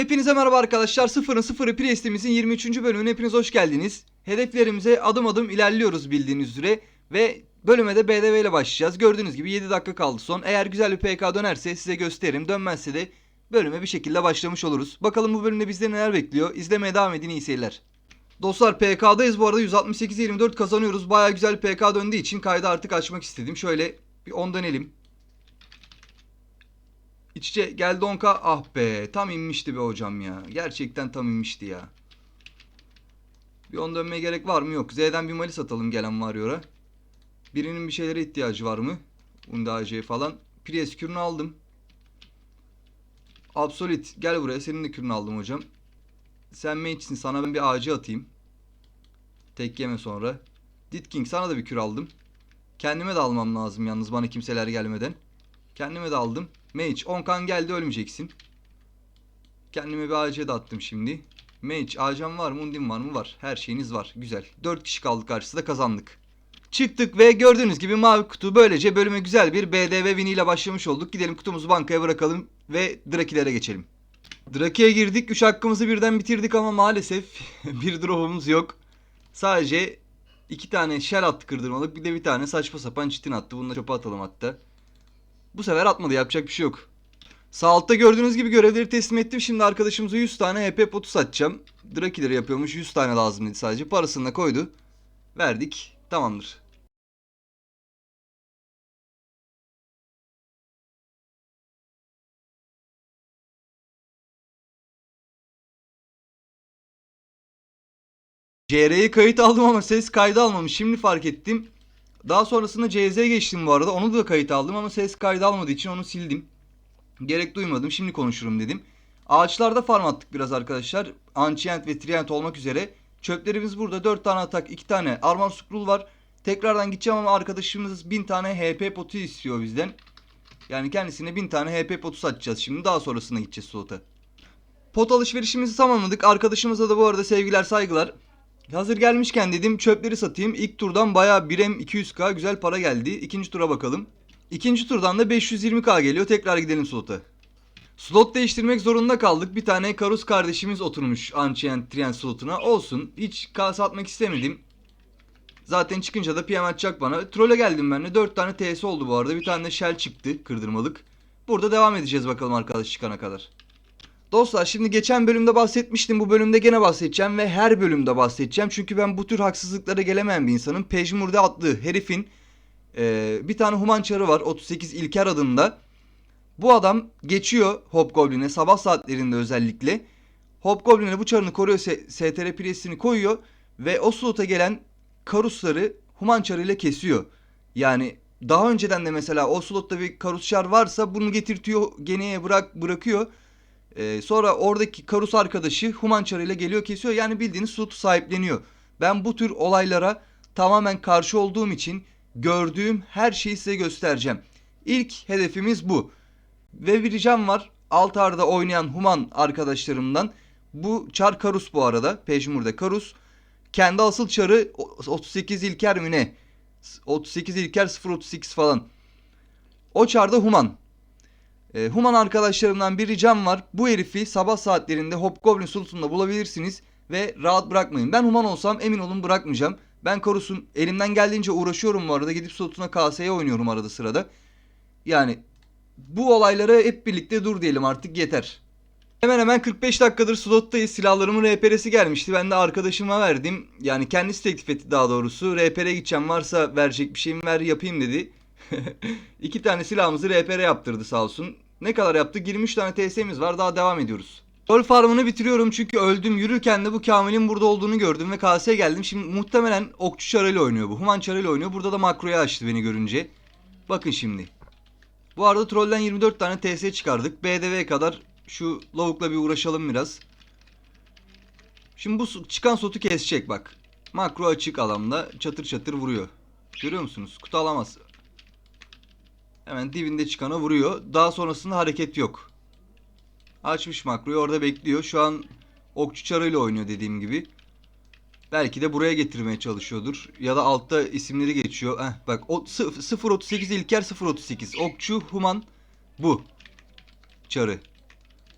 Hepinize merhaba arkadaşlar. Sıfırın Sıfırı Priest'imizin 23. bölümüne hepiniz hoş geldiniz. Hedeflerimize adım adım ilerliyoruz bildiğiniz üzere. Ve bölüme de BDV ile başlayacağız. Gördüğünüz gibi 7 dakika kaldı son. Eğer güzel bir PK dönerse size gösteririm. Dönmezse de bölüme bir şekilde başlamış oluruz. Bakalım bu bölümde bizleri neler bekliyor. İzlemeye devam edin iyi seyirler. Dostlar PK'dayız bu arada 168-24 kazanıyoruz. Baya güzel PK döndüğü için kaydı artık açmak istedim. Şöyle bir 10 dönelim. İç içe geldi 10k. Ah be tam inmişti be hocam ya. Gerçekten tam inmişti ya. Bir 10 dönmeye gerek var mı? Yok. Z'den bir mali satalım gelen Warrior'a. Birinin bir şeylere ihtiyacı var mı? Unda AC falan. Priest kürünü aldım. Absolut gel buraya. Senin de kürünü aldım hocam. Sen mage'sin. Sana ben bir AC atayım. Tek yeme sonra. Dit King sana da bir kür aldım. Kendime de almam lazım yalnız bana kimseler gelmeden. Kendime de aldım. Mage 10 kan geldi ölmeyeceksin. Kendime bir AC de attım şimdi. Mage AC'm var mı? Undim var mı? Var. Her şeyiniz var. Güzel. 4 kişi kaldık karşısında kazandık. Çıktık ve gördüğünüz gibi mavi kutu böylece bölüme güzel bir BDV win ile başlamış olduk. Gidelim kutumuzu bankaya bırakalım ve Drakilere geçelim. Draki'ye girdik. 3 hakkımızı birden bitirdik ama maalesef bir drop'umuz yok. Sadece 2 tane shell attı kırdırmalık. Bir de bir tane saçma sapan çitin attı. Bunu da çöpe atalım hatta. Bu sefer atmadı yapacak bir şey yok. Sağ altta gördüğünüz gibi görevleri teslim ettim. Şimdi arkadaşımıza 100 tane HP potu satacağım. Drakileri yapıyormuş 100 tane lazım dedi sadece. Parasını da koydu. Verdik. Tamamdır. CR'yi kayıt aldım ama ses kaydı almamış. Şimdi fark ettim. Daha sonrasında CZ geçtim bu arada. Onu da kayıt aldım ama ses kaydı almadığı için onu sildim. Gerek duymadım. Şimdi konuşurum dedim. Ağaçlarda farm attık biraz arkadaşlar. Ancient ve Trient olmak üzere. Çöplerimiz burada. 4 tane atak, 2 tane Arman Scroll var. Tekrardan gideceğim ama arkadaşımız 1000 tane HP potu istiyor bizden. Yani kendisine 1000 tane HP potu satacağız şimdi. Daha sonrasında gideceğiz slota. Pot alışverişimizi tamamladık. Arkadaşımıza da bu arada sevgiler saygılar. Hazır gelmişken dedim çöpleri satayım. İlk turdan bayağı 1M 200k güzel para geldi. İkinci tura bakalım. İkinci turdan da 520k geliyor. Tekrar gidelim slota. Slot değiştirmek zorunda kaldık. Bir tane Karus kardeşimiz oturmuş Ancient Trient slotuna. Olsun. Hiç K satmak istemedim. Zaten çıkınca da PM atacak bana. Troll'e geldim ben de. 4 tane TS oldu bu arada. Bir tane de Shell çıktı kırdırmalık. Burada devam edeceğiz bakalım arkadaş çıkana kadar. Dostlar şimdi geçen bölümde bahsetmiştim. Bu bölümde gene bahsedeceğim ve her bölümde bahsedeceğim. Çünkü ben bu tür haksızlıklara gelemeyen bir insanım. Pejmur'da adlı herifin e, bir tane human çarı var. 38 İlker adında. Bu adam geçiyor Hobgoblin'e sabah saatlerinde özellikle. Hobgoblin'e bu çarını koruyor. STR Priest'ini koyuyor. Ve o slota gelen karusları human çarıyla kesiyor. Yani daha önceden de mesela o slotta bir karus çar varsa bunu getirtiyor geneye bırak bırakıyor. Ee, sonra oradaki Karus arkadaşı Human Char ile geliyor kesiyor. Yani bildiğiniz slotu sahipleniyor. Ben bu tür olaylara tamamen karşı olduğum için gördüğüm her şeyi size göstereceğim. İlk hedefimiz bu. Ve bir ricam var. Altar'da oynayan Human arkadaşlarımdan. Bu Char Karus bu arada. Pejmur'da Karus. Kendi asıl çarı 38 İlker mi ne? 38 İlker 038 falan. O çarda Human. E, Human arkadaşlarımdan bir ricam var. Bu herifi sabah saatlerinde Hobgoblin Sultan'da bulabilirsiniz ve rahat bırakmayın. Ben Human olsam emin olun bırakmayacağım. Ben Karus'un elimden geldiğince uğraşıyorum bu arada. Gidip Sultan'a KS'ye oynuyorum arada sırada. Yani bu olaylara hep birlikte dur diyelim artık yeter. Hemen hemen 45 dakikadır slottayız. Silahlarımın RPR'si gelmişti. Ben de arkadaşıma verdim. Yani kendisi teklif etti daha doğrusu. RPR'e gideceğim varsa verecek bir şeyim ver yapayım dedi. İki tane silahımızı RPR yaptırdı sağ olsun. Ne kadar yaptı? 23 tane TS'miz var. Daha devam ediyoruz. Gol farmını bitiriyorum çünkü öldüm. Yürürken de bu Kamil'in burada olduğunu gördüm ve KS'ye geldim. Şimdi muhtemelen okçu çarıyla oynuyor bu. Human çarıyla oynuyor. Burada da makroyu açtı beni görünce. Bakın şimdi. Bu arada trollden 24 tane TS çıkardık. BDV kadar şu lavukla bir uğraşalım biraz. Şimdi bu çıkan sotu kesecek bak. Makro açık alanda çatır çatır vuruyor. Görüyor musunuz? Kutu alamaz. Hemen dibinde çıkana vuruyor. Daha sonrasında hareket yok. Açmış makroyu orada bekliyor. Şu an okçu çarıyla oynuyor dediğim gibi. Belki de buraya getirmeye çalışıyordur. Ya da altta isimleri geçiyor. Heh, bak o 038 İlker 038. Okçu Human bu. Çarı.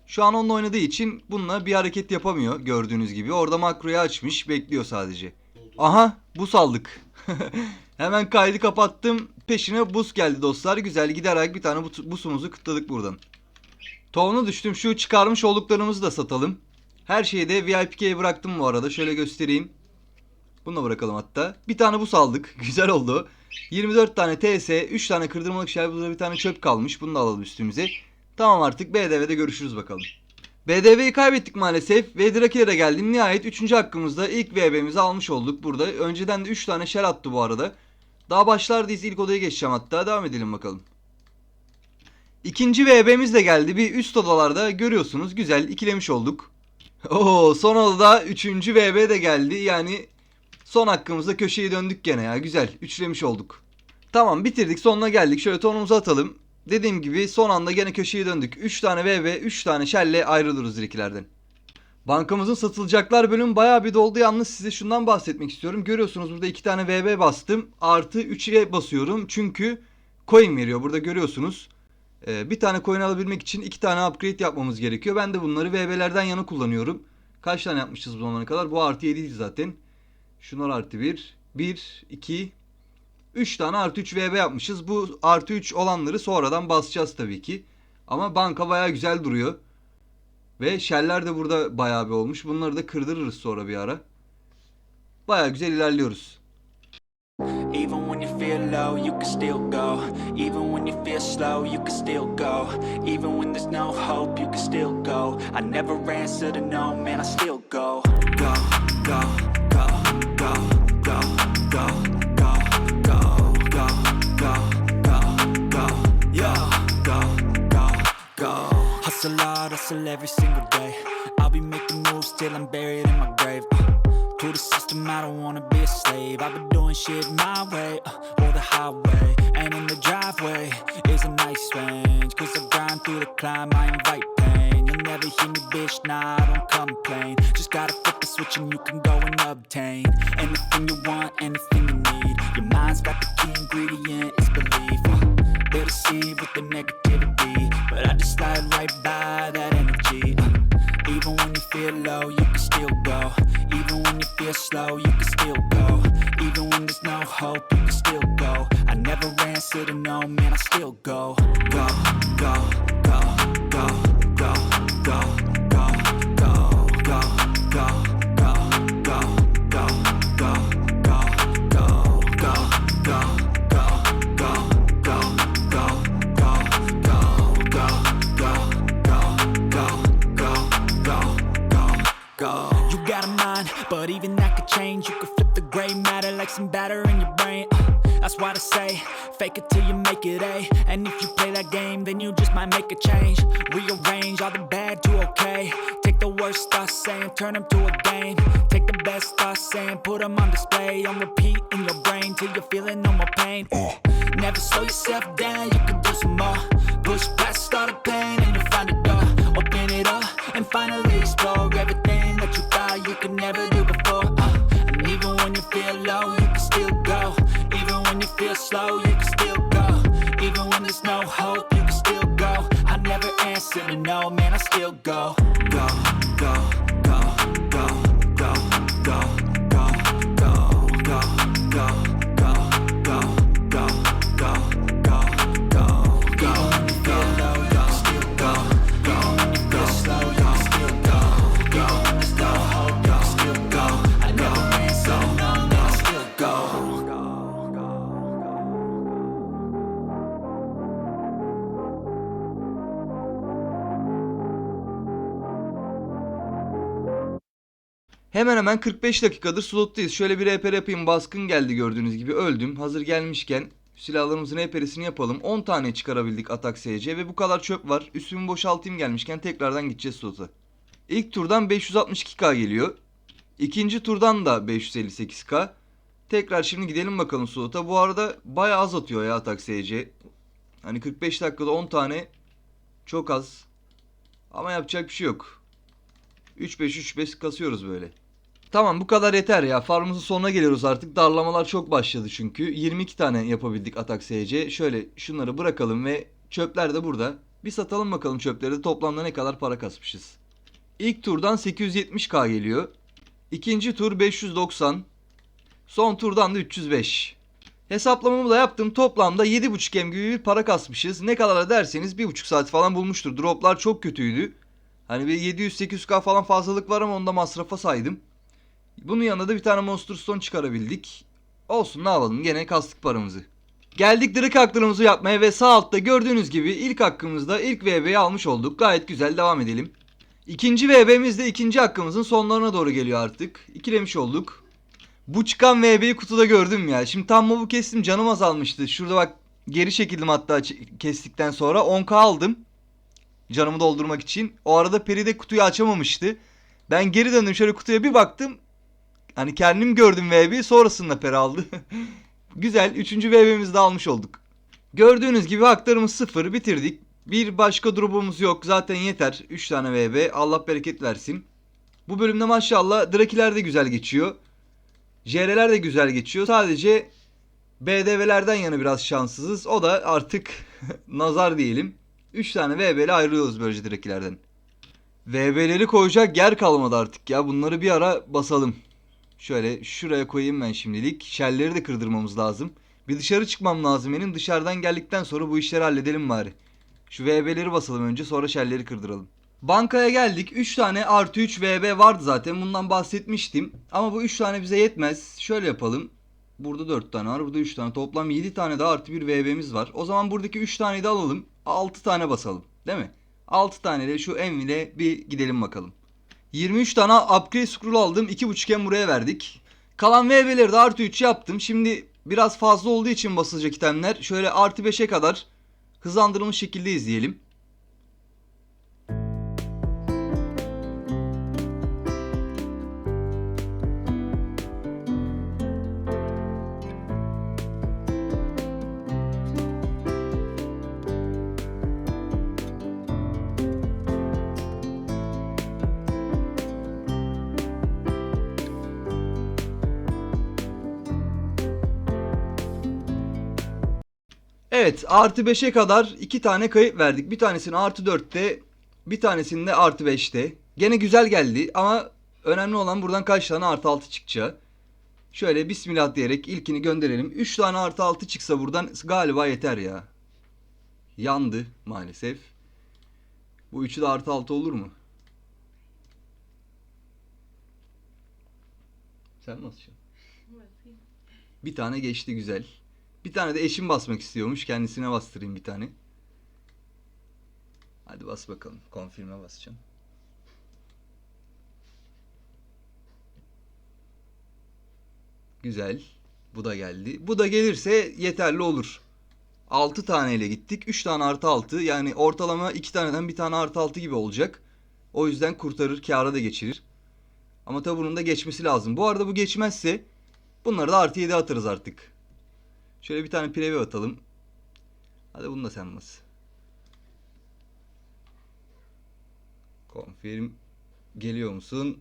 Şu an onunla oynadığı için bununla bir hareket yapamıyor gördüğünüz gibi. Orada makroyu açmış bekliyor sadece. Aha buz aldık. Hemen kaydı kapattım. Peşine buz geldi dostlar. Güzel giderek bir tane bu- buzumuzu kıtladık buradan. Tohumuna düştüm. Şu çıkarmış olduklarımızı da satalım. Her şeyi de VIP'ye bıraktım bu arada. Şöyle göstereyim. Bunu da bırakalım hatta. Bir tane buz aldık. Güzel oldu. 24 tane TS, 3 tane kırdırmalık şer, burada bir tane çöp kalmış. Bunu da alalım üstümüze. Tamam artık BDV'de görüşürüz bakalım. BDV'yi kaybettik maalesef ve Drakilere geldim. Nihayet 3. hakkımızda ilk VB'mizi almış olduk burada. Önceden de 3 tane şer attı bu arada. Daha başlardayız ilk odaya geçeceğim hatta. Devam edelim bakalım. İkinci VB'miz de geldi. Bir üst odalarda görüyorsunuz. Güzel ikilemiş olduk. Oo son odada 3. VB de geldi. Yani son hakkımızda köşeyi döndük gene ya. Güzel. Üçlemiş olduk. Tamam bitirdik. Sonuna geldik. Şöyle tonumuzu atalım. Dediğim gibi son anda gene köşeyi döndük. 3 tane VB, 3 tane şelle ayrılırız ikilerden. Bankamızın satılacaklar bölümü bayağı bir doldu. Yalnız size şundan bahsetmek istiyorum. Görüyorsunuz burada 2 tane VB bastım. Artı 3'e basıyorum. Çünkü coin veriyor. Burada görüyorsunuz. Ee, bir tane coin alabilmek için iki tane upgrade yapmamız gerekiyor. Ben de bunları VB'lerden yana kullanıyorum. Kaç tane yapmışız bu zamana kadar? Bu artı 7 zaten. Şunlar artı 1. 1, 2, 3 tane artı 3 VB yapmışız. Bu artı 3 olanları sonradan basacağız tabii ki. Ama banka baya güzel duruyor. Ve şeller de burada bayağı bir olmuş. Bunları da kırdırırız sonra bir ara. Baya güzel ilerliyoruz. Even when you feel low, you can still go. Even when you feel slow, you can still go. Even when there's no hope, you can still go. I never answer to no, man, I still go, go, go, Hustle hard, hustle every single day. I'll be making moves till I'm buried in my grave. Uh, to the system, I don't wanna be a slave. I've been doing shit my way, uh, or the highway. And in the driveway is a nice range. Cause I grind through the climb, I invite pain. You'll never hear me, bitch, nah, I don't complain. Just gotta flip the switch and you can go and obtain anything you want, anything you need. Your mind's got the key ingredient. They'll deceive with the negativity, but I just slide right by that energy. Uh, even when you feel low, you can still go. Even when you feel slow, you can still go. Even when there's no hope, you can still go. I never answer to no, man, I still go, go, go, go, go, go, some batter in your brain. Uh, That's why I say, fake it till you make it A. And if you play that game, then you just might make a change. Rearrange all the bad to okay. Take the worst thoughts saying, turn them to a game. Take the best thoughts saying, put them on display. On repeat in your brain till you're feeling no more pain. Never slow yourself down, you can do some more. y'all. Hemen hemen 45 dakikadır slottayız. Şöyle bir rehber yapayım. Baskın geldi gördüğünüz gibi. Öldüm. Hazır gelmişken silahlarımızın rehberisini yapalım. 10 tane çıkarabildik atak SC ve bu kadar çöp var. Üstümü boşaltayım gelmişken tekrardan gideceğiz slota. İlk turdan 562k geliyor. İkinci turdan da 558k. Tekrar şimdi gidelim bakalım slota. Bu arada bayağı az atıyor ya atak SC. Hani 45 dakikada 10 tane çok az. Ama yapacak bir şey yok. 3-5-3-5 kasıyoruz böyle. Tamam bu kadar yeter ya. Farmımızın sonuna geliyoruz artık. Darlamalar çok başladı çünkü. 22 tane yapabildik atak SC. Şöyle şunları bırakalım ve çöpler de burada. Bir satalım bakalım çöpleri de toplamda ne kadar para kasmışız. İlk turdan 870k geliyor. İkinci tur 590. Son turdan da 305. Hesaplamamı da yaptım. Toplamda 7.5 M gibi bir para kasmışız. Ne kadar derseniz 1.5 saat falan bulmuştur. Droplar çok kötüydü. Hani bir 700-800k falan fazlalık var ama onu da masrafa saydım. Bunun yanında da bir tane Monster Stone çıkarabildik. Olsun ne yapalım gene kastık paramızı. Geldik direkt haklarımızı yapmaya ve sağ altta gördüğünüz gibi ilk hakkımızda ilk VB'yi almış olduk. Gayet güzel devam edelim. İkinci VB'miz de ikinci hakkımızın sonlarına doğru geliyor artık. İkilemiş olduk. Bu çıkan VB'yi kutuda gördüm ya. Şimdi tam mobu kestim canım azalmıştı. Şurada bak geri çekildim hatta kestikten sonra 10k aldım. Canımı doldurmak için. O arada Peri de kutuyu açamamıştı. Ben geri döndüm şöyle kutuya bir baktım. Hani kendim gördüm VB'yi sonrasında Peri aldı. Güzel. Üçüncü VB'mizi de almış olduk. Gördüğünüz gibi haklarımız sıfır bitirdik. Bir başka drop'umuz yok. Zaten yeter. 3 tane VB. Allah bereket versin. Bu bölümde maşallah Drakiler de güzel geçiyor. JR'ler de güzel geçiyor. Sadece BDV'lerden yana biraz şanssızız. O da artık nazar diyelim. 3 tane VB ile ayrılıyoruz böylece Drakilerden. VB'leri koyacak yer kalmadı artık ya. Bunları bir ara basalım. Şöyle şuraya koyayım ben şimdilik. Şelleri de kırdırmamız lazım. Bir dışarı çıkmam lazım benim. Dışarıdan geldikten sonra bu işleri halledelim bari. Şu VB'leri basalım önce sonra şelleri kırdıralım. Bankaya geldik. 3 tane artı 3 VB vardı zaten. Bundan bahsetmiştim. Ama bu 3 tane bize yetmez. Şöyle yapalım. Burada 4 tane var. Burada 3 tane. Toplam 7 tane daha artı bir VB'miz var. O zaman buradaki 3 taneyi de alalım. 6 tane basalım. Değil mi? 6 tane de şu envile bir gidelim bakalım. 23 tane upgrade scroll aldım. 2.5 buraya verdik. Kalan VB'leri de artı 3 yaptım. Şimdi biraz fazla olduğu için basılacak itemler. Şöyle artı 5'e kadar hızlandırılmış şekilde izleyelim. Evet artı 5'e kadar iki tane kayıp verdik. Bir tanesini artı 4'te bir tanesini de artı 5'te. Gene güzel geldi ama önemli olan buradan kaç tane artı 6 çıkacağı. Şöyle bismillah diyerek ilkini gönderelim. 3 tane artı 6 çıksa buradan galiba yeter ya. Yandı maalesef. Bu üçü de artı 6 olur mu? Sen nasıl? Bir tane geçti güzel. Bir tane de eşim basmak istiyormuş. Kendisine bastırayım bir tane. Hadi bas bakalım. Confirm'e basacağım. Güzel. Bu da geldi. Bu da gelirse yeterli olur. 6 taneyle gittik. 3 tane artı 6. Yani ortalama 2 taneden bir tane artı 6 gibi olacak. O yüzden kurtarır. Kâra da geçirir. Ama tabi bunun da geçmesi lazım. Bu arada bu geçmezse bunları da artı 7 atarız artık. Şöyle bir tane preview atalım. Hadi bunu da sen bas. Confirm. Geliyor musun?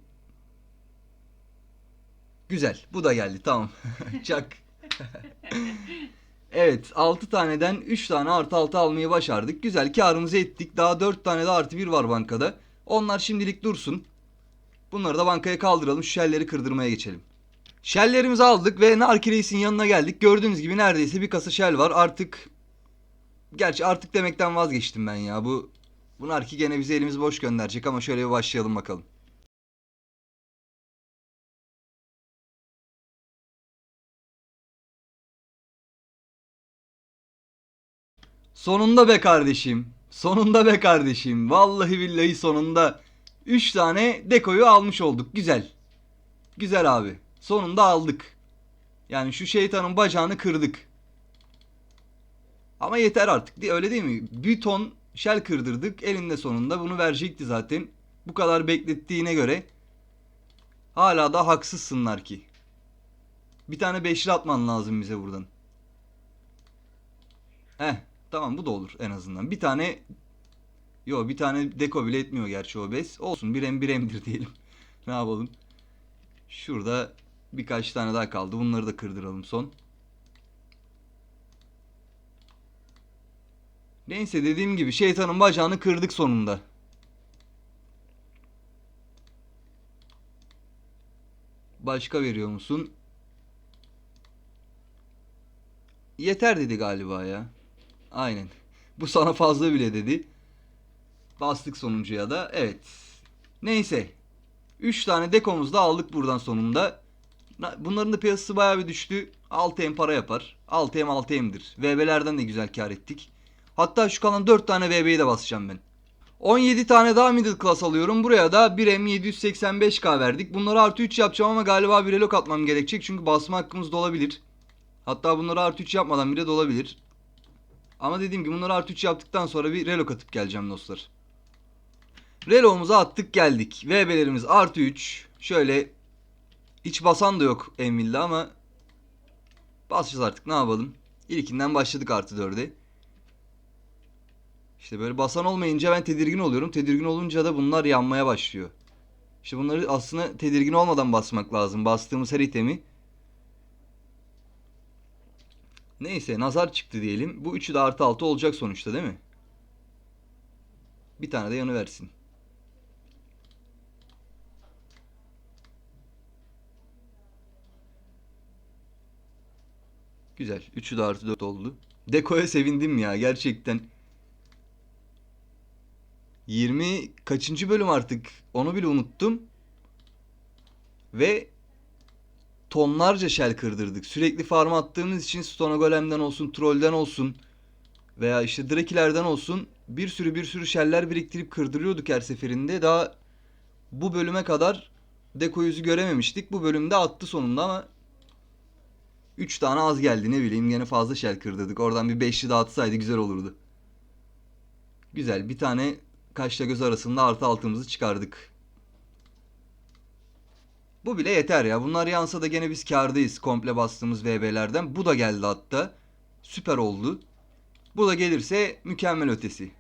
Güzel. Bu da geldi. Tamam. Çak. evet. 6 taneden 3 tane artı 6 almayı başardık. Güzel. Karımızı ettik. Daha 4 tane de artı 1 var bankada. Onlar şimdilik dursun. Bunları da bankaya kaldıralım. Şu şelleri kırdırmaya geçelim. Shell'lerimizi aldık ve Narki Reis'in yanına geldik. Gördüğünüz gibi neredeyse bir kasa shell var. Artık gerçi artık demekten vazgeçtim ben ya. Bu bu Narki gene bizi elimiz boş gönderecek ama şöyle bir başlayalım bakalım. Sonunda be kardeşim. Sonunda be kardeşim. Vallahi billahi sonunda 3 tane dekoyu almış olduk. Güzel. Güzel abi. Sonunda aldık. Yani şu şeytanın bacağını kırdık. Ama yeter artık. Öyle değil mi? Bir ton şel kırdırdık. Elinde sonunda bunu verecekti zaten. Bu kadar beklettiğine göre hala da haksızsınlar ki. Bir tane beşli atman lazım bize buradan. Heh, tamam bu da olur en azından. Bir tane Yo bir tane deko bile etmiyor gerçi o bez. Olsun bir em bir emdir diyelim. ne yapalım? Şurada birkaç tane daha kaldı. Bunları da kırdıralım son. Neyse dediğim gibi şeytanın bacağını kırdık sonunda. Başka veriyor musun? Yeter dedi galiba ya. Aynen. Bu sana fazla bile dedi. Bastık sonuncuya da. Evet. Neyse. 3 tane dekomuz da aldık buradan sonunda. Bunların da piyasası bayağı bir düştü. 6M para yapar. 6M 6M'dir. VB'lerden de güzel kar ettik. Hatta şu kalan 4 tane VB'yi de basacağım ben. 17 tane daha middle class alıyorum. Buraya da 1M 785K verdik. Bunları artı 3 yapacağım ama galiba bir relok atmam gerekecek. Çünkü basma hakkımız da olabilir. Hatta bunları artı 3 yapmadan bile de olabilir. Ama dediğim gibi bunları artı 3 yaptıktan sonra bir relok atıp geleceğim dostlar. Reloğumuzu attık geldik. VB'lerimiz artı 3. Şöyle hiç basan da yok Enville'de ama basacağız artık ne yapalım. İlkinden başladık artı 4'e. İşte böyle basan olmayınca ben tedirgin oluyorum. Tedirgin olunca da bunlar yanmaya başlıyor. İşte bunları aslında tedirgin olmadan basmak lazım. Bastığımız her itemi. Neyse nazar çıktı diyelim. Bu üçü de artı 6 olacak sonuçta değil mi? Bir tane de yanı versin. Güzel. Üçü de artı 4 oldu. Dekoya sevindim ya gerçekten. 20 kaçıncı bölüm artık onu bile unuttum. Ve tonlarca shell kırdırdık. Sürekli farm attığımız için Stone Golem'den olsun, Troll'den olsun veya işte Drakilerden olsun bir sürü bir sürü shell'ler biriktirip kırdırıyorduk her seferinde. Daha bu bölüme kadar Deko yüzü görememiştik. Bu bölümde attı sonunda ama 3 tane az geldi ne bileyim gene fazla shell kırdırdık. Oradan bir 5'li dağıtsaydı güzel olurdu. Güzel bir tane kaşla göz arasında artı altımızı çıkardık. Bu bile yeter ya. Bunlar yansa da gene biz kârdayız komple bastığımız VB'lerden. Bu da geldi hatta. Süper oldu. Bu da gelirse mükemmel ötesi.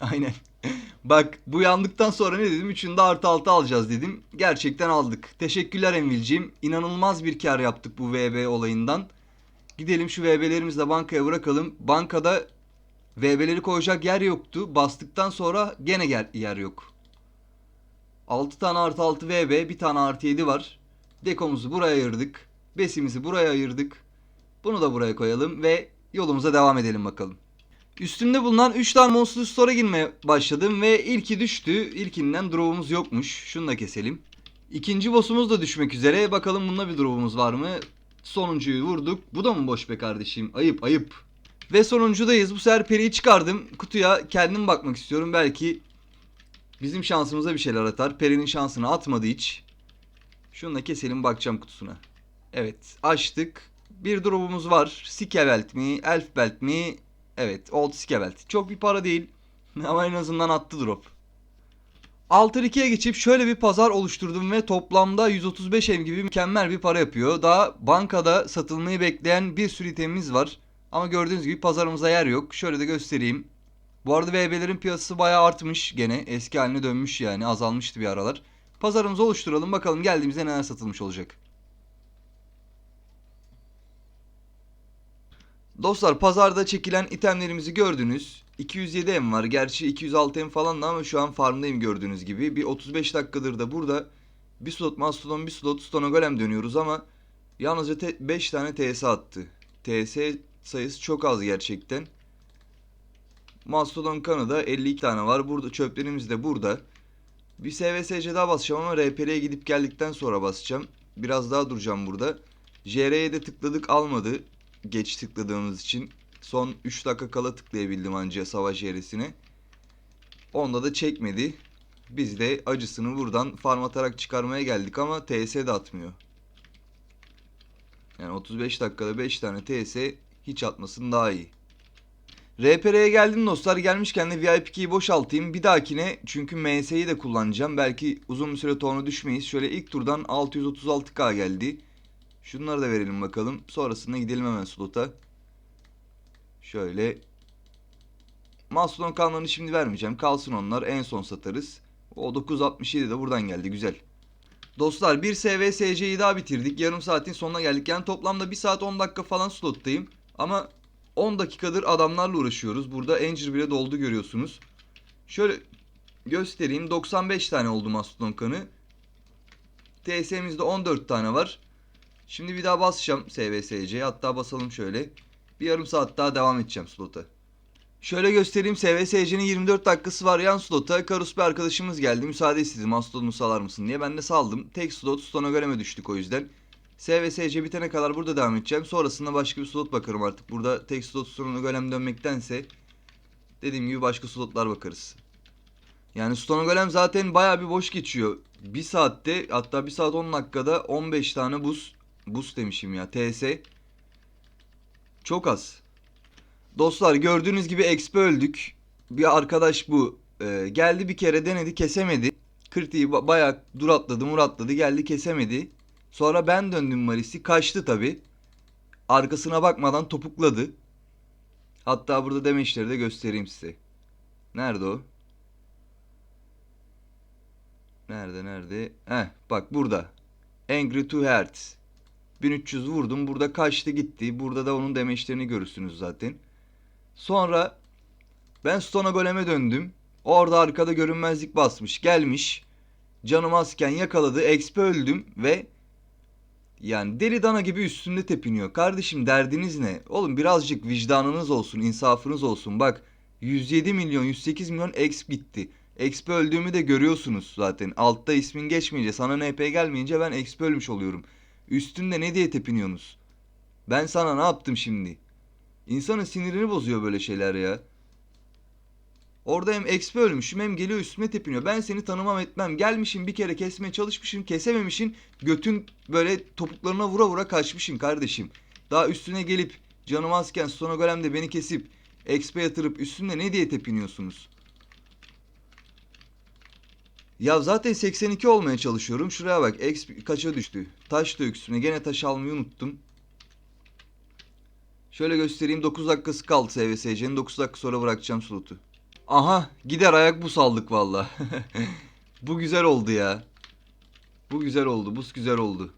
Aynen. Bak bu yandıktan sonra ne dedim? Üçünü de artı altı alacağız dedim. Gerçekten aldık. Teşekkürler Envil'ciğim. İnanılmaz bir kar yaptık bu VB olayından. Gidelim şu VB'lerimizi de bankaya bırakalım. Bankada VB'leri koyacak yer yoktu. Bastıktan sonra gene yer, yok. 6 tane artı 6 VB, bir tane artı 7 var. Dekomuzu buraya ayırdık. Besimizi buraya ayırdık. Bunu da buraya koyalım ve yolumuza devam edelim bakalım. Üstümde bulunan 3 tane Monster Store'a girmeye başladım ve ilki düştü. İlkinden drop'umuz yokmuş. Şunu da keselim. İkinci boss'umuz da düşmek üzere. Bakalım bunda bir drop'umuz var mı? Sonuncuyu vurduk. Bu da mı boş be kardeşim? Ayıp ayıp. Ve sonuncudayız. Bu sefer periyi çıkardım. Kutuya kendim bakmak istiyorum. Belki bizim şansımıza bir şeyler atar. Peri'nin şansını atmadı hiç. Şunu da keselim bakacağım kutusuna. Evet açtık. Bir drop'umuz var. Sikevelt mi? Elf belt mi? Evet Old Sikevelt. Çok bir para değil. Ama en azından attı drop. Alter 2'ye geçip şöyle bir pazar oluşturdum ve toplamda 135 ev gibi mükemmel bir para yapıyor. Daha bankada satılmayı bekleyen bir sürü itemimiz var. Ama gördüğünüz gibi pazarımıza yer yok. Şöyle de göstereyim. Bu arada VB'lerin piyasası bayağı artmış gene. Eski haline dönmüş yani azalmıştı bir aralar. Pazarımızı oluşturalım bakalım geldiğimizde neler satılmış olacak. Dostlar pazarda çekilen itemlerimizi gördünüz. 207 M var. Gerçi 206 M falan da ama şu an farmdayım gördüğünüz gibi. Bir 35 dakikadır da burada bir slot Mastodon bir slot Stone Golem dönüyoruz ama yalnızca 5 tane TS attı. TS sayısı çok az gerçekten. Mastodon kanı da 52 tane var. Burada çöplerimiz de burada. Bir SVSC daha basacağım ama RPR'ye gidip geldikten sonra basacağım. Biraz daha duracağım burada. JR'ye de tıkladık almadı. Geç tıkladığımız için. Son 3 dakika kala tıklayabildim anca savaş yerisine. Onda da çekmedi. Biz de acısını buradan farm atarak çıkarmaya geldik ama TS de atmıyor. Yani 35 dakikada 5 tane TS hiç atmasın daha iyi. RPR'ye geldim dostlar. Gelmişken de VIP key'i boşaltayım. Bir dahakine çünkü MS'yi de kullanacağım. Belki uzun bir süre torna düşmeyiz. Şöyle ilk turdan 636k geldi. Şunları da verelim bakalım. Sonrasında gidelim hemen slota. Şöyle. Mastodon kanlarını şimdi vermeyeceğim. Kalsın onlar. En son satarız. O 967 de buradan geldi. Güzel. Dostlar bir SVSC'yi daha bitirdik. Yarım saatin sonuna geldik. Yani toplamda 1 saat 10 dakika falan slottayım. Ama 10 dakikadır adamlarla uğraşıyoruz. Burada Anger bile doldu görüyorsunuz. Şöyle göstereyim. 95 tane oldu Mastodon kanı. TS'mizde 14 tane var. Şimdi bir daha basacağım SVSC'ye. Hatta basalım şöyle. Bir yarım saat daha devam edeceğim slota. Şöyle göstereyim SVSC'nin 24 dakikası var yan slota. Karus bir arkadaşımız geldi. Müsaade istedi Mastodon'u salar mısın diye. Ben de saldım. Tek slot Stonogram'e düştük o yüzden. SVSC bitene kadar burada devam edeceğim. Sonrasında başka bir slot bakarım artık. Burada tek slot Stonogram dönmektense dediğim gibi başka slotlar bakarız. Yani Stonogolem zaten baya bir boş geçiyor. Bir saatte hatta bir saat 10 dakikada 15 tane buz buz demişim ya TS. Çok az. Dostlar gördüğünüz gibi exp öldük. Bir arkadaş bu. Ee, geldi bir kere denedi kesemedi. Kritiği ba- bayağı dur atladı mur atladı geldi kesemedi. Sonra ben döndüm Maris'i kaçtı tabi. Arkasına bakmadan topukladı. Hatta burada demeçleri de göstereyim size. Nerede o? Nerede nerede? Heh bak burada. Angry to Hearts. 1300 vurdum. Burada kaçtı gitti. Burada da onun demeçlerini görürsünüz zaten. Sonra ben Stone Golem'e döndüm. Orada arkada görünmezlik basmış. Gelmiş. Canım azken yakaladı. XP öldüm ve yani deli dana gibi üstünde tepiniyor. Kardeşim derdiniz ne? Oğlum birazcık vicdanınız olsun, insafınız olsun. Bak 107 milyon, 108 milyon exp gitti. XP öldüğümü de görüyorsunuz zaten. Altta ismin geçmeyince, sana NP gelmeyince ben XP ölmüş oluyorum. Üstünde ne diye tepiniyorsunuz? Ben sana ne yaptım şimdi? İnsanın sinirini bozuyor böyle şeyler ya. Orada hem XP ölmüşüm hem geliyor üstüme tepiniyor. Ben seni tanımam etmem. Gelmişim bir kere kesmeye çalışmışım kesememişin. Götün böyle topuklarına vura vura kaçmışım kardeşim. Daha üstüne gelip canım azken Stonogolem'de beni kesip XP yatırıp üstünde ne diye tepiniyorsunuz? Ya zaten 82 olmaya çalışıyorum. Şuraya bak. XP kaça düştü? Taş da üstüne. Gene taş almayı unuttum. Şöyle göstereyim. 9 dakikası kaldı SVSC'nin. 9 dakika sonra bırakacağım slotu. Aha gider ayak bu saldık valla. bu güzel oldu ya. Bu güzel oldu. Bu güzel oldu.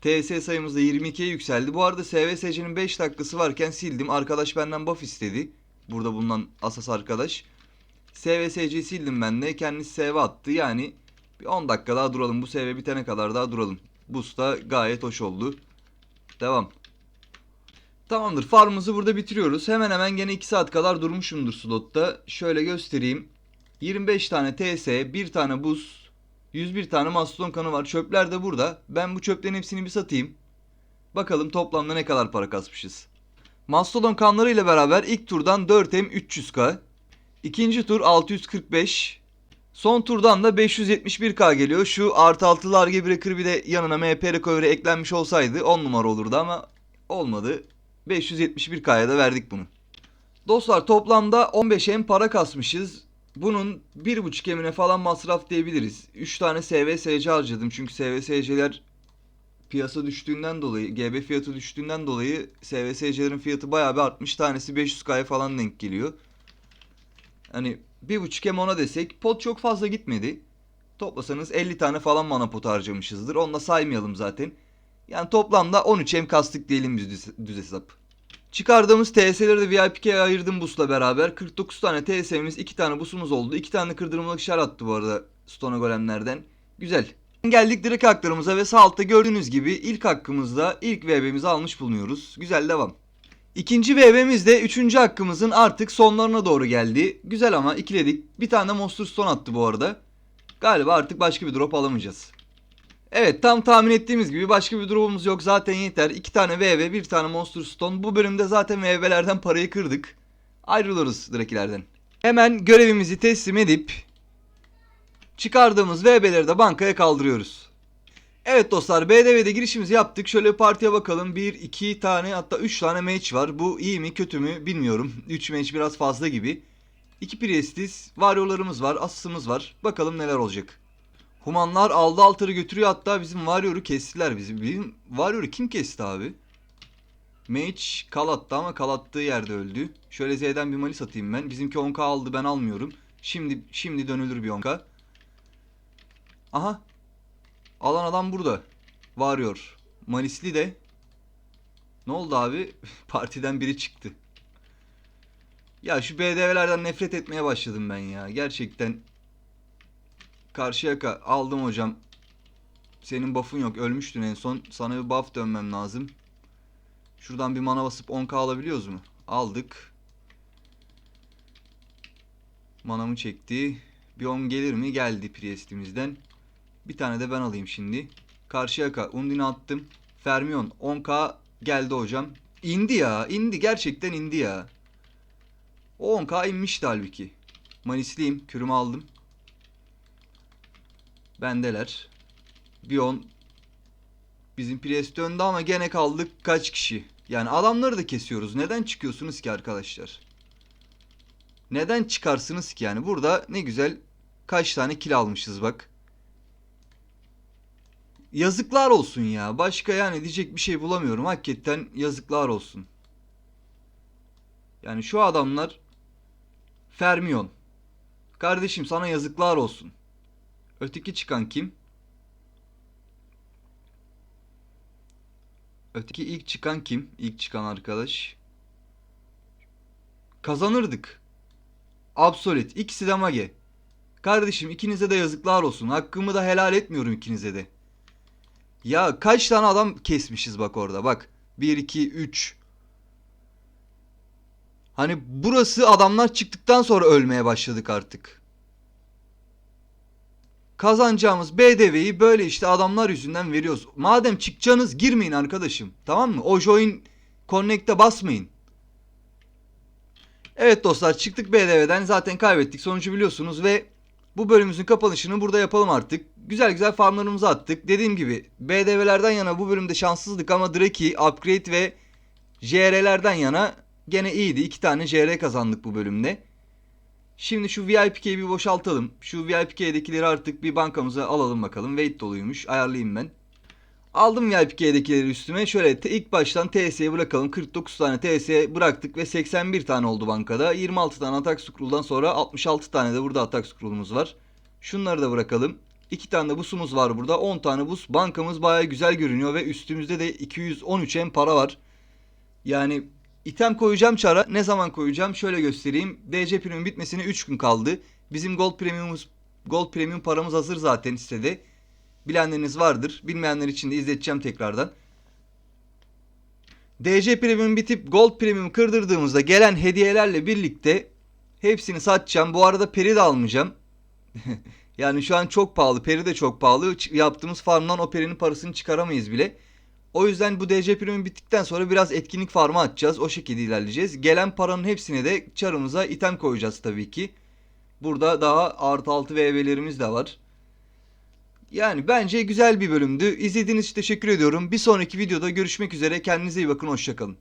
TS sayımız da 22'ye yükseldi. Bu arada SVSC'nin 5 dakikası varken sildim. Arkadaş benden buff istedi. Burada bulunan asas arkadaş. SVSC sildim ben de. Kendisi SV attı. Yani bir 10 dakika daha duralım. Bu SV bitene kadar daha duralım. Boost da gayet hoş oldu. Devam. Tamamdır. Farmımızı burada bitiriyoruz. Hemen hemen gene 2 saat kadar durmuşumdur slotta. Şöyle göstereyim. 25 tane TS, 1 tane buz, 101 tane mastodon kanı var. Çöpler de burada. Ben bu çöplerin hepsini bir satayım. Bakalım toplamda ne kadar para kasmışız. Mastodon kanları ile beraber ilk turdan 4M 300k. İkinci tur 645. Son turdan da 571k geliyor. Şu artı altılar gibi bir de yanına MP recovery eklenmiş olsaydı 10 numara olurdu ama olmadı. 571k'ya da verdik bunu. Dostlar toplamda 15M para kasmışız. Bunun 1.5 emine falan masraf diyebiliriz. 3 tane SVSC harcadım çünkü SVSC'ler piyasa düştüğünden dolayı, GB fiyatı düştüğünden dolayı SVSC'lerin fiyatı bayağı bir artmış. Tanesi 500k'ya falan denk geliyor. Hani 1.5 M ona desek pot çok fazla gitmedi. Toplasanız 50 tane falan mana pot harcamışızdır. Onu da saymayalım zaten. Yani toplamda 13 M kastık diyelim biz düz, düz hesap. Çıkardığımız TS'leri de VIP'ye ayırdım busla beraber. 49 tane TS'miz, 2 tane busumuz oldu. 2 tane kırdırmalık şar attı bu arada Stone Golemlerden. Güzel. Geldik direkt haklarımıza ve sağ altta gördüğünüz gibi ilk hakkımızda ilk VB'mizi almış bulunuyoruz. Güzel devam. İkinci VB'miz de üçüncü hakkımızın artık sonlarına doğru geldi. Güzel ama ikiledik. Bir tane Monster Stone attı bu arada. Galiba artık başka bir drop alamayacağız. Evet tam tahmin ettiğimiz gibi başka bir drop'umuz yok. Zaten yeter. İki tane VB, bir tane Monster Stone. Bu bölümde zaten VB'lerden parayı kırdık. Ayrılıyoruz direkilerden. Hemen görevimizi teslim edip çıkardığımız VB'leri de bankaya kaldırıyoruz. Evet dostlar BDV'de girişimizi yaptık. Şöyle partiye bakalım. 1, 2 tane hatta 3 tane match var. Bu iyi mi kötü mü bilmiyorum. 3 match biraz fazla gibi. 2 Priestis, Warrior'larımız var, Asıs'ımız var. Bakalım neler olacak. Humanlar aldı altırı götürüyor hatta bizim Warrior'u kestiler. Bizim, bizim Warrior'u kim kesti abi? Mage kal attı ama kal attığı yerde öldü. Şöyle Z'den bir malis atayım ben. Bizimki 10k aldı ben almıyorum. Şimdi şimdi dönülür bir 10k. Aha Alan adam burada. Varıyor. Malisli de. Ne oldu abi? Partiden biri çıktı. Ya şu BDV'lerden nefret etmeye başladım ben ya. Gerçekten. Karşıyaka aldım hocam. Senin buff'un yok. Ölmüştün en son. Sana bir buff dönmem lazım. Şuradan bir mana basıp 10k alabiliyoruz mu? Aldık. Manamı çekti. Bir 10 gelir mi? Geldi Priest'imizden. Bir tane de ben alayım şimdi. Karşıyaka Undin'i attım. Fermion 10k geldi hocam. İndi ya. indi Gerçekten indi ya. O 10k inmişti halbuki. Manisliyim. Kürümü aldım. Bendeler. Bion bizim Priest döndü ama gene kaldık kaç kişi? Yani adamları da kesiyoruz. Neden çıkıyorsunuz ki arkadaşlar? Neden çıkarsınız ki yani? Burada ne güzel kaç tane kill almışız bak. Yazıklar olsun ya. Başka yani diyecek bir şey bulamıyorum. Hakikaten yazıklar olsun. Yani şu adamlar Fermion. Kardeşim sana yazıklar olsun. Öteki çıkan kim? Öteki ilk çıkan kim? İlk çıkan arkadaş. Kazanırdık. Absolut. İkisi de mage. Kardeşim ikinize de yazıklar olsun. Hakkımı da helal etmiyorum ikinize de. Ya kaç tane adam kesmişiz bak orada bak. 1, 2, 3. Hani burası adamlar çıktıktan sonra ölmeye başladık artık. Kazanacağımız BDV'yi böyle işte adamlar yüzünden veriyoruz. Madem çıkacaksınız girmeyin arkadaşım. Tamam mı? O join connect'e basmayın. Evet dostlar çıktık BDV'den zaten kaybettik sonucu biliyorsunuz ve bu bölümümüzün kapanışını burada yapalım artık. Güzel güzel farmlarımızı attık. Dediğim gibi BDV'lerden yana bu bölümde şanssızdık ama Draki, Upgrade ve JR'lerden yana gene iyiydi. İki tane JR kazandık bu bölümde. Şimdi şu VIPK'yi bir boşaltalım. Şu VIPK'dekileri artık bir bankamıza alalım bakalım. Wait doluymuş. Ayarlayayım ben. Aldım VIPK'dekileri üstüme. Şöyle ilk baştan TS'ye bırakalım. 49 tane TS bıraktık ve 81 tane oldu bankada. 26 tane atak scroll'dan sonra 66 tane de burada atak scroll'umuz var. Şunları da bırakalım. 2 tane de busumuz var burada. 10 tane bus. Bankamız baya güzel görünüyor ve üstümüzde de 213 en para var. Yani item koyacağım çara. Ne zaman koyacağım? Şöyle göstereyim. DC Premium bitmesine 3 gün kaldı. Bizim Gold Premium'umuz Gold Premium paramız hazır zaten sitede. Bilenleriniz vardır. Bilmeyenler için de izleteceğim tekrardan. DC Premium bitip Gold Premium kırdırdığımızda gelen hediyelerle birlikte hepsini satacağım. Bu arada peri de almayacağım. yani şu an çok pahalı. Peri de çok pahalı. Yaptığımız farmdan o perinin parasını çıkaramayız bile. O yüzden bu DC Premium bittikten sonra biraz etkinlik farmı atacağız. O şekilde ilerleyeceğiz. Gelen paranın hepsine de çarımıza item koyacağız tabii ki. Burada daha artı 6 VV'lerimiz de var. Yani bence güzel bir bölümdü. İzlediğiniz için teşekkür ediyorum. Bir sonraki videoda görüşmek üzere. Kendinize iyi bakın. Hoşçakalın.